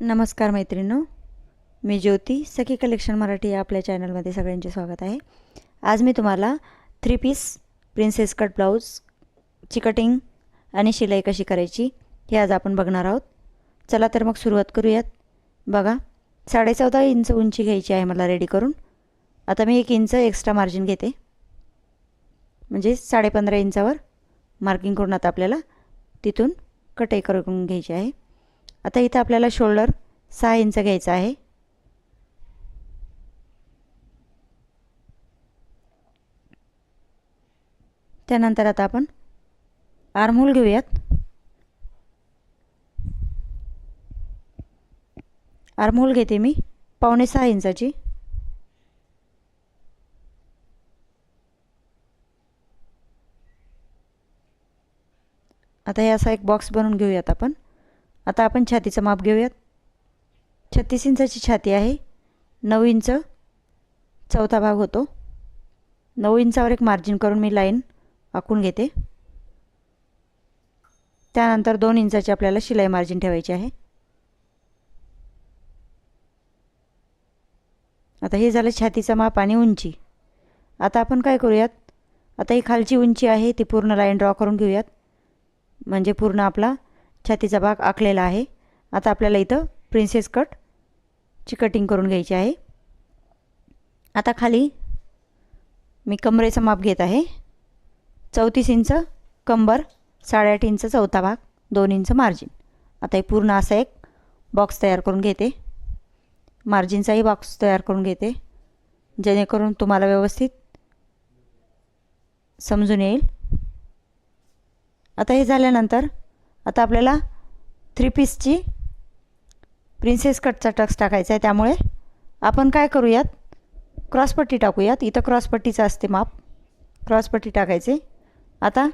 नमस्कार मैत्रिणो मी ज्योती सखी कलेक्शन मराठी या आपल्या चॅनलमध्ये सगळ्यांचे स्वागत आहे. आज मी तुम्हाला थ्री पीस प्रिन्सेस कट ब्लाऊजची कटिंग आणि शिलाई कशी करायची हे आज आपण बघणार आहोत. चला तर मग सुरुवात करूयात. बघा साडेचौदा इंच उंची घ्यायची आहे मला रेडी करून. आता मी एक इंच एक्स्ट्रा मार्जिन घेते. म्हणजे साडेपंधरा इंचावर मार्किंग करून आता आपल्याला तिथून कटाई करून घ्यायची आहे. आता इथं आपल्याला शोल्डर सहा इंच घ्यायचा आहे. त्यानंतर आता आपण आर्मोल घेऊयात. आर्मोल घेते मी पावणे सहा इंचाची. आता हे असा एक बॉक्स बनवून घेऊयात आपण. आता आपण छातीचं माप घेऊयात. छत्तीस इंचाची छाती आहे. नऊ इंच चौथा भाग होतो. नऊ इंचावर एक मार्जिन करून मी लाईन आखून घेते. त्यानंतर दोन इंचाची आपल्याला शिलाई मार्जिन ठेवायची आहे. आता हे झालं छातीचं माप आणि उंची. आता आपण काय करूयात? आता ही खालची उंची आहे ती पूर्ण लाईन ड्रॉ करून घेऊयात. म्हणजे पूर्ण आपला छातीचा भाग आखलेला आहे. आता आपल्याला इथं प्रिन्सेस कटची कटिंग करून घ्यायची आहे. आता खाली मी कमरेचं माप घेत आहे. चौतीस इंच कंबर साडेआठ इंच चौथा भाग दोन इंच मार्जिन आता हे पूर्ण असा एक बॉक्स तयार करून घेते. मार्जिनचाही बॉक्स तयार करून घेते. जेणेकरून तुम्हाला व्यवस्थित समजून येईल. आता हे झाल्यानंतर आता आपल्याला थ्री पीसची प्रिन्सेस कटचा टक्स टाकायचा आहे. त्यामुळे आपण काय करूयात? क्रॉसपट्टी टाकूयात. इथं क्रॉसपट्टीचं असते माप. क्रॉसपट्टी टाकायचे. आता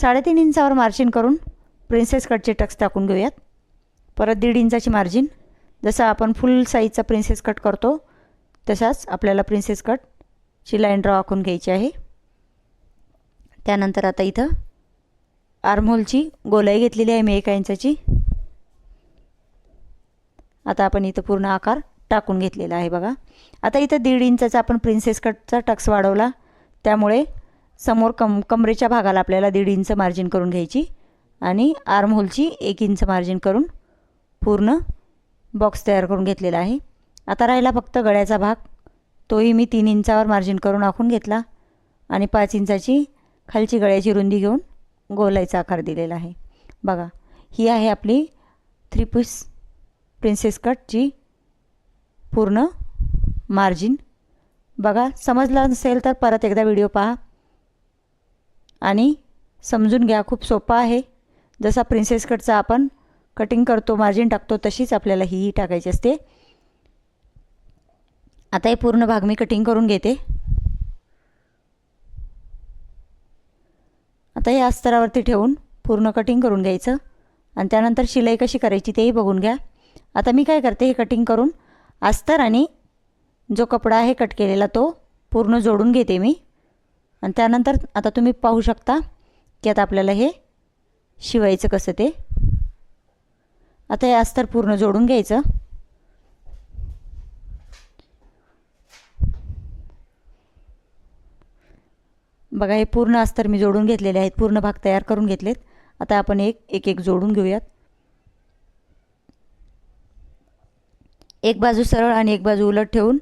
साडेतीन इंचावर मार्जिन करून प्रिन्सेस कटचे टक्स टाकून घेऊयात. परत दीड इंचाची मार्जिन जसं आपण फुल साईजचा प्रिन्सेस कट करतो तशाच आपल्याला प्रिन्सेस कटची लाईन ड्रॉ आखून घ्यायची आहे. त्यानंतर आता इथं आर्महोलची गोलाई घेतलेली आहे मी एका इंचाची. आता आपण इथं पूर्ण आकार टाकून घेतलेला आहे बघा. आता इथं दीड इंचाचा आपण प्रिन्सेस कटचा टक्स वाढवला. त्यामुळे समोर कम कमरेच्या भागाला आपल्याला दीड इंच मार्जिन करून घ्यायची आणि आर्महोलची एक इंच मार्जिन करून पूर्ण बॉक्स तयार करून घेतलेला आहे. आता राहिला फक्त गळ्याचा भाग. तोही मी तीन इंचावर मार्जिन करून आखून घेतला आणि पाच इंचाची खालची गळ्याची रुंदी घेऊन गोलाईचा आकार दिलेला आहे. बघा ही आहे आपली थ्री पीस प्रिन्सेस कटची पूर्ण मार्जिन बघा समजलं नसेल तर परत एकदा व्हिडिओ पहा. आणि समजून घ्या खूप सोपा आहे. जसा प्रिन्सेस कटचा आपण कटिंग करतो मार्जिन टाकतो तशीच आपल्याला ही टाकायची असते. आता हे पूर्ण भाग मी कटिंग करून घेते. आता या अस्तरावरती ठेवून पूर्ण कटिंग करून घ्यायचं. आणि त्यानंतर शिलाई कशी करायची तेही बघून घ्या. आता मी काय करते हे कटिंग करून अस्तर आणि जो कपडा आहे कट केलेला तो पूर्ण जोडून घेते मी. आणि त्यानंतर आता तुम्ही पाहू शकता की आता आपल्याला हे शिवायचं कसं ते. आता हे अस्तर पूर्ण जोडून घ्यायचं. बघा हे पूर्ण अस्तर मी जोडून घेतलेले आहेत. पूर्ण भाग तयार करून घेतलेत. आता आपण एक एक एक जोडून घेऊयात. एक बाजू सरळ आणि एक बाजू उलट ठेवून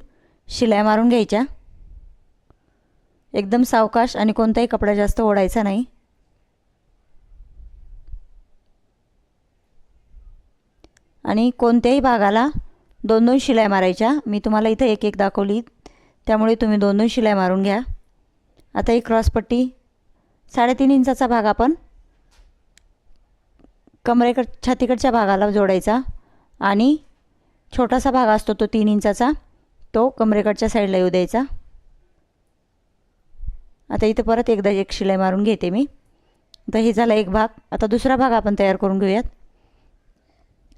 शिलाई मारून घ्यायच्या. एकदम सावकाश आणि कोणताही कपडा जास्त ओढायचा नाही. आणि कोणत्याही भागाला दोन दोन शिलाई मारायच्या. मी तुम्हाला इथं एक एक दाखवली. त्यामुळे तुम्ही दोन दोन शिलाई मारून घ्या. आता ही क्रॉसपट्टी साडेतीन इंचाचा भाग आपण. कमरेकड छातीकडच्या भागाला जोडायचा. आणि छोटासा भाग असतो तो तीन इंचाचा. तो कमरेकडच्या साईडला येऊ द्यायचा. आता इथं परत एकदा एक शिलाई मारून घेते मी. आता हे झाला एक भाग. आता दुसरा भाग आपण तयार करून घेऊयात.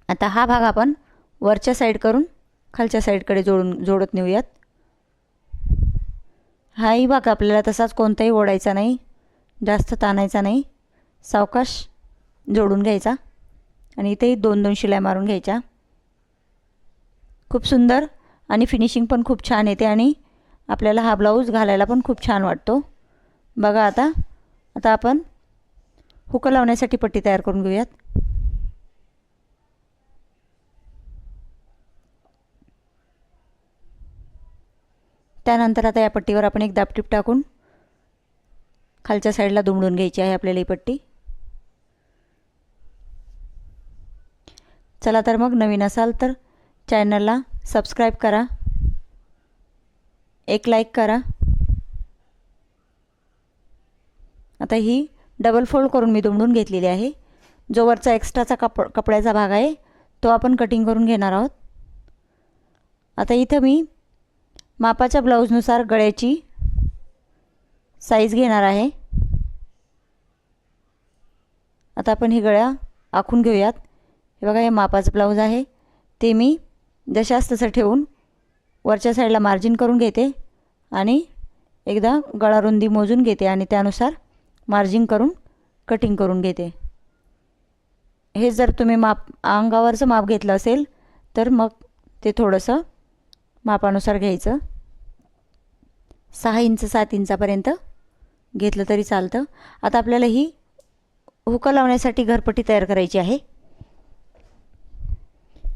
आता हा भाग आपण वरच्या साईड करून खालच्या साईडकडे जोडून जोडत नेऊयात. हाही भाग आपल्याला तसाच कोणताही ओढायचा नाही जास्त ताणायचा नाही. सावकाश जोडून घ्यायचा आणि इथेही दोन दोन शिलाई मारून घ्यायच्या. खूप सुंदर आणि फिनिशिंग पण खूप छान येते आणि आपल्याला हा ब्लाऊज घालायला पण खूप छान वाटतो. बघा आता आता आपण हुकं लावण्यासाठी पट्टी तयार करून घेऊयात. त्यानंतर आता या पट्टीवर आपण एक दापटीप टाकून खालच्या साईडला दुमडून घ्यायची आहे आपल्याला ही पट्टी. चला तर मग नवीन असाल तर चॅनलला सबस्क्राईब करा. एक लाईक करा. आता ही डबल फोल्ड करून मी दुमडून घेतलेली आहे. जो वरचा एक्स्ट्राचा कप कपड्याचा भाग आहे तो आपण कटिंग करून घेणार आहोत. आता इथं मी मापाच्या ब्लाऊजनुसार गळ्याची साईज घेणार आहे. आता आपण ही गळ्या आखून घेऊयात. हे बघा हे मापाचं ब्लाऊज आहे. ते मी जशास तसं ठेवून वरच्या साईडला मार्जिन करून घेते आणि एकदा गळा रुंदी मोजून घेते आणि त्यानुसार मार्जिन करून कटिंग करून घेते. हे जर तुम्ही माप अंगावरचं माप घेतलं असेल तर मग ते थोडंसं मापानुसार घ्यायचं. सहा इंच सात इंचापर्यंत घेतलं तरी चालतं. आता आपल्याला ही हुकं लावण्यासाठी घरपट्टी तयार करायची आहे.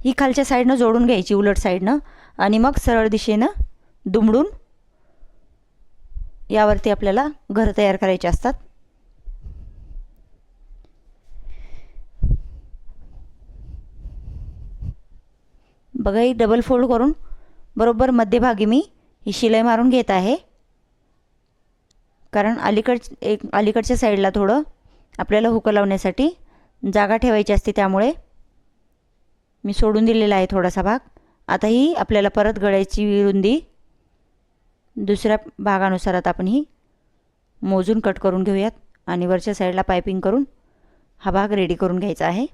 ही खालच्या साईडनं जोडून घ्यायची उलट साईडनं. आणि मग सरळ दिशेनं दुमडून यावरती आपल्याला घर तयार करायचे असतात. बघा ही डबल फोल्ड करून बरोबर मध्यभागी मी ही शिलाई मारून घेत आहे. कारण अलीकड एक अलीकडच्या साईडला थोडं आपल्याला हुकं लावण्यासाठी जागा ठेवायची असते त्यामुळे मी सोडून दिलेला आहे थोडासा भाग. आता ही आपल्याला परत गळ्याची रुंदी दुसऱ्या भागानुसार आता आपण ही मोजून कट करून घेऊयात आणि वरच्या साईडला पायपिंग करून हा भाग रेडी करून घ्यायचा आहे.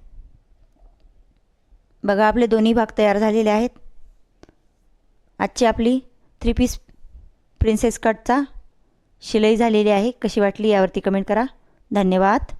बघा आपले दोन्ही भाग तयार झालेले आहेत. आजची आपली थ्री पीस प्रिन्सेस कटचा शिलाई झालेली आहे. कशी वाटली यावरती कमेंट करा. धन्यवाद.